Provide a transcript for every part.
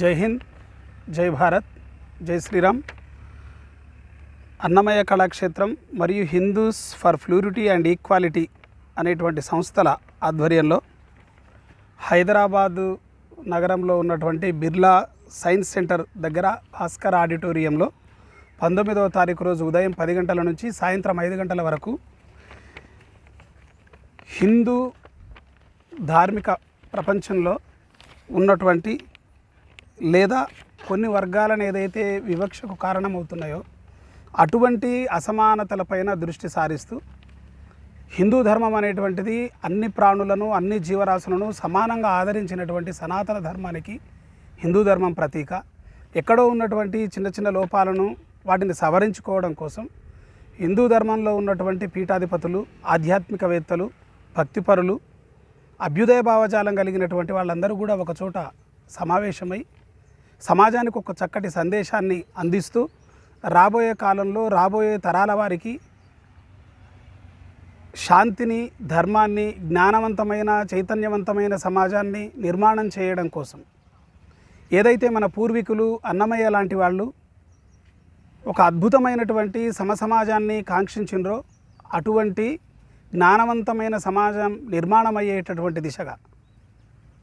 జై హింద్ జై భారత్ జై శ్రీరామ్. అన్నమయ్య కళాక్షేత్రం మరియు Hindus for plurality and equality అనేటువంటి సంస్థల ఆధ్వర్యంలో హైదరాబాదు నగరంలో ఉన్నటువంటి బిర్లా సైన్స్ సెంటర్ దగ్గర భాస్కర్ ఆడిటోరియంలో పంతొమ్మిదవ తారీఖు రోజు ఉదయం పది గంటల నుంచి సాయంత్రం ఐదు గంటల వరకు హిందూ ధార్మిక ప్రపంచంలో ఉన్నటువంటి లేదా కొన్ని వర్గాలను ఏదైతే వివక్షకు కారణమవుతున్నాయో అటువంటి అసమానతలపైన దృష్టి సారిస్తూ హిందూ ధర్మం అనేటువంటిది అన్ని ప్రాణులను అన్ని జీవరాశులను సమానంగా ఆదరించినటువంటి సనాతన ధర్మానికి హిందూ ధర్మం ప్రతీక. ఎక్కడో ఉన్నటువంటి చిన్న చిన్న లోపాలను వాటిని సవరించుకోవడం కోసం హిందూ ధర్మంలో ఉన్నటువంటి పీఠాధిపతులు ఆధ్యాత్మికవేత్తలు భక్తిపరులు అభ్యుదయ భావజాలం కలిగినటువంటి వాళ్ళందరూ కూడా ఒకచోట సమావేశమై సమాజానికి ఒక చక్కటి సందేశాన్ని అందిస్తూ రాబోయే కాలంలో రాబోయే తరాల వారికి శాంతిని ధర్మాన్ని జ్ఞానవంతమైన చైతన్యవంతమైన సమాజాన్ని నిర్మాణం చేయడం కోసం ఏదైతే మన పూర్వీకులు అన్నమయ్య లాంటి వాళ్ళు ఒక అద్భుతమైనటువంటి సమసమాజాన్ని కాంక్షించిండ్రో అటువంటి జ్ఞానవంతమైన సమాజం నిర్మాణం అయ్యేటటువంటి దిశగా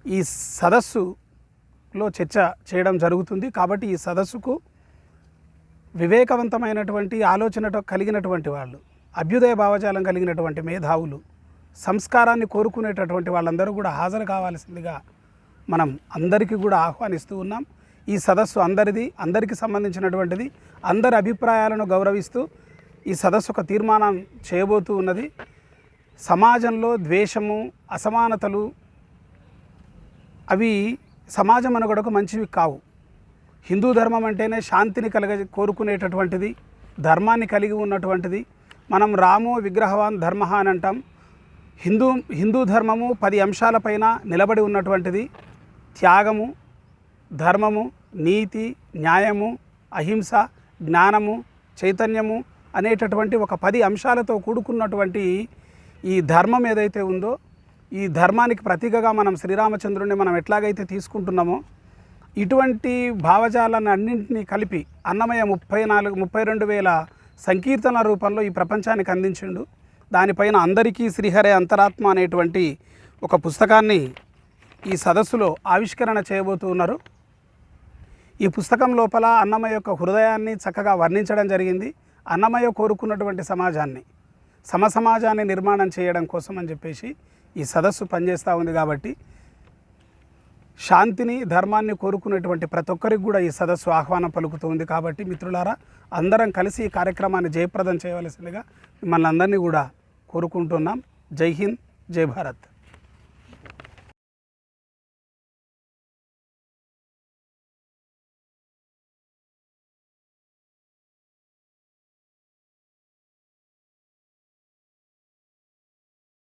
ఈ సదస్సు లో చర్చ చేయడం జరుగుతుంది. కాబట్టి ఈ సదస్సుకు వివేకవంతమైనటువంటి ఆలోచన కలిగినటువంటి వాళ్ళు అభ్యుదయ భావజాలం కలిగినటువంటి మేధావులు సంస్కారాన్ని కోరుకునేటటువంటి వాళ్ళందరూ కూడా హాజరు కావాల్సిందిగా మనం అందరికీ కూడా ఆహ్వానిస్తూ ఉన్నాం. ఈ సదస్సు అందరిది అందరికీ సంబంధించినటువంటిది అందరి అభిప్రాయాలను గౌరవిస్తూ ఈ సదస్సు ఒక తీర్మానం చేయబోతూ ఉన్నది. సమాజంలో ద్వేషము అసమానతలు అవి సమాజం అనుగడకు మంచివి కావు. హిందూ ధర్మం అంటేనే శాంతిని కలగ కోరుకునేటటువంటిది ధర్మాన్ని కలిగి ఉన్నటువంటిది. మనం రామో విగ్రహవాన్ ధర్మ అని అంటాం. హిందూ హిందూ ధర్మము పది అంశాలపైన నిలబడి ఉన్నటువంటిది. త్యాగము ధర్మము నీతి న్యాయము అహింస జ్ఞానము చైతన్యము అనేటటువంటి ఒక పది అంశాలతో కూడుకున్నటువంటి ఈ ధర్మం ఏదైతే ఉందో ఈ ధర్మానికి ప్రతీకగా మనం శ్రీరామచంద్రుడిని మనం ఎట్లాగైతే తీసుకుంటున్నామో ఇటువంటి భావజాలను అన్నింటినీ కలిపి అన్నమయ్య ముప్పై నాలుగు ముప్పై రెండు వేల సంకీర్తన రూపంలో ఈ ప్రపంచానికి అందించిండు. దానిపైన అందరికీ శ్రీహరే అంతరాత్మ అనేటువంటి ఒక పుస్తకాన్ని ఈ సదస్సులో ఆవిష్కరణ చేయబోతూ ఉన్నారు. ఈ పుస్తకం లోపల అన్నమయ్య యొక్క హృదయాన్ని చక్కగా వర్ణించడం జరిగింది. అన్నమయ్య కోరుకున్నటువంటి సమాజాన్ని సమసమాజాన్ని నిర్మాణం చేయడం కోసం అని చెప్పేసి ఈ సదస్సు పనిచేస్తూ ఉంది కాబట్టి శాంతిని ధర్మాన్ని కోరుకునేటువంటి ప్రతి ఒక్కరికి కూడా ఈ సదస్సు ఆహ్వానం పలుకుతుంది కాబట్టి మిత్రులారా అందరం కలిసి ఈ కార్యక్రమాన్ని జయప్రదం చేయవలసిందిగా మిమ్మల్ని అందరినీ కూడా కోరుకుంటున్నాం. జై హింద్ జై భారత్.